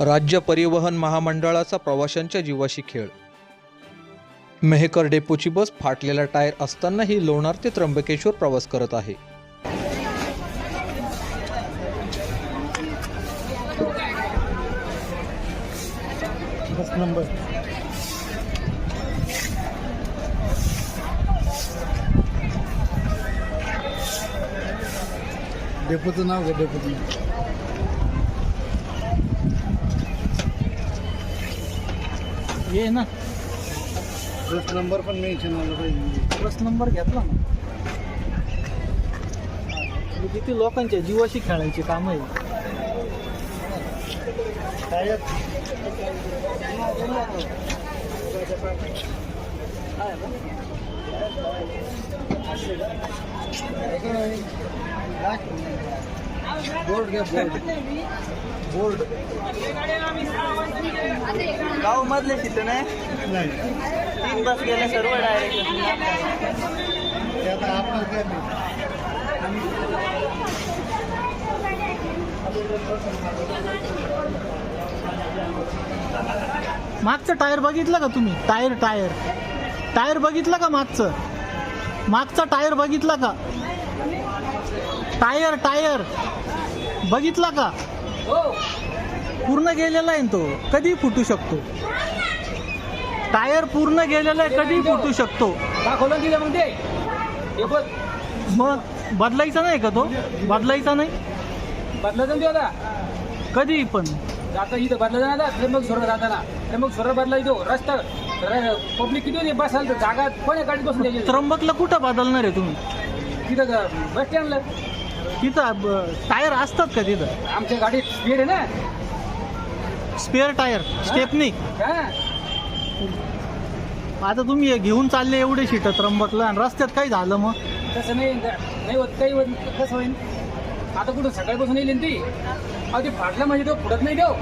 राज्य परिवहन महामंडळाचा प्रवाशांच्या जीवाशी खेळ. मेहकर डेपोची बस फाटलेला टायर असतानाही लोणार ते त्र्यंबकेश्वर प्रवास करत आहे. डेपोचं नाव डेपोचं नाव. ये ना. बस नंबर पण मेन्शन झाला पाहिजे. बस नंबर घेतला ना. किती लोकांच्या जीवाशी खेळायची काम आहे? टायर बोर्ड घ्या बोर्ड. बोर्ड. गाव मधले तिथं नाही? तीन बस गेल्या सर्व डायरेक्ट मागचं टायर बघितलं का तुम्ही? Tyre tyre. टायर बघितलं का मागचं? मागचा टायर बघितला का? Tyre tyre. बघितला का? पूर्ण गेलेला आहे तो? कधी फुटू शकतो? टायर पूर्ण गेलेला आहे कधी फुटू शकतो? दाखवलं दिलं मग ते. हे मग बदलायचा नाही का तो? बदलायचा नाही? बदलायचं ते आता. कधी पण. आता इथं बदलायचं आता. त्र्यंबक स्वर जाताना. त्र्यंबक स्वर बदला येतो रस्ता पब्लिक किती होती? बसायला तर जागा कोण्या गाडीत बसून द्यायची त्र्यंबकला कुठं बदलणार आहे तुम्ही? तिथं बस स्टँडला. तिथं टायर असतात का तिथं? आमच्या गाडीत स्पीड आहे ना. Spare tyre stepney. हा. आता तुम्ही हे घेऊन चालले एवढे शीट त्र्यंबकला आणि रस्त्यात काय झालं मग? तसं नाही नाही होत काही होत कसं होईल आता कुठं सकाळपासून येईल ना ती? अहो ते फाटलं म्हणजे तो फुटत नाही देऊ